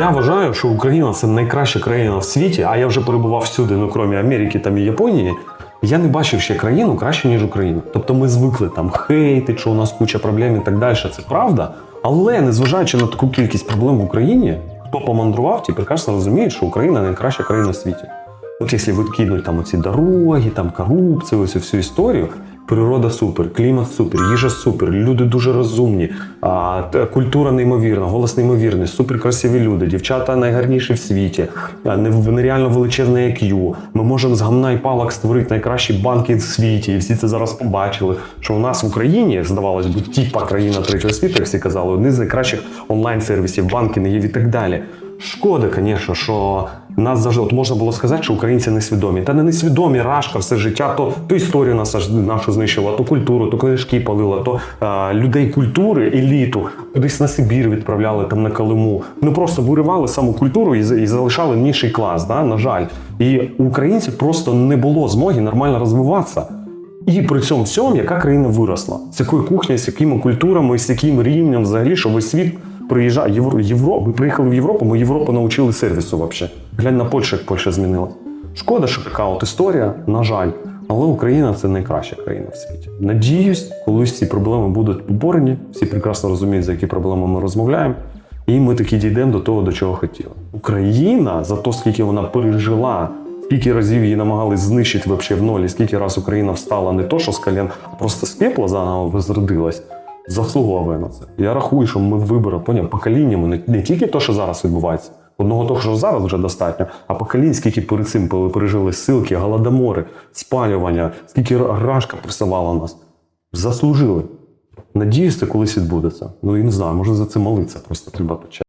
Я вважаю, що Україна це найкраща країна в світі, а я вже перебував всюди, ну крім Америки там і Японії. Я не бачив ще країну краще, ніж Україна. Тобто ми звикли там хейтити, що у нас куча проблем і так далі. Це правда. Але незважаючи на таку кількість проблем в Україні, хто помандрував, ті прекрасно розуміють, що Україна найкраща країна в світі. От якщо відкинуть там оці дороги, там корупцію, ось всю історію, природа супер, клімат супер, їжа супер, люди дуже розумні, а, культура неймовірна, голос неймовірний, супер красиві люди, дівчата найгарніші в світі, нереально величезне IQ. Ми можемо з гамна і палок створити найкращі банки в світі, і всі це зараз побачили. Що у нас в Україні, здавалось би, тіпа країна третього світу, як всі казали, один з найкращих онлайн-сервісів, є і так далі. Шкода, звісно, що нас завжди от можна було сказати, що українці несвідомі. Та не несвідомі рашка все життя, то, то історію нас нашу знищила, то культуру, то книжки палила, то е, людей культури, еліту кудись на Сибір відправляли там на Калиму. Ну просто виривали саму культуру і, і залишали нижчий клас. Да? На жаль, і у українців просто не було змоги нормально розвиватися. І при цьому всьому, яка країна виросла, з якою кухнею, з якими культурами, з яким рівнем взагалі, що весь світ приїжджає. Євро, Євро, ми приїхали в Європу, ми Європу навчили сервісу взагалі. Глянь на Польщу, як Польща змінилась. Шкода, що така от історія, на жаль. Але Україна це найкраща країна в світі. Надіюсь, колись ці проблеми будуть поборені. Всі прекрасно розуміють, за які проблеми ми розмовляємо. І ми таки дійдемо до того, до чого хотіли. Україна за те, скільки вона пережила, скільки разів її намагались знищити вообще в нолі, скільки раз Україна встала не то, що з колін, а просто з пепла заново возродилась, заслуговує на це. Я рахую, що ми вибори поняв, поколіннями не, не тільки те, що зараз відбувається. Одного того, що зараз вже достатньо, а поколінь, скільки перед цим пережили силки, голодомори, спалювання, скільки рашка присувала нас. Заслужили. Надіюсь, це колись відбудеться. Ну і не знаю, може за це молитися просто треба почати.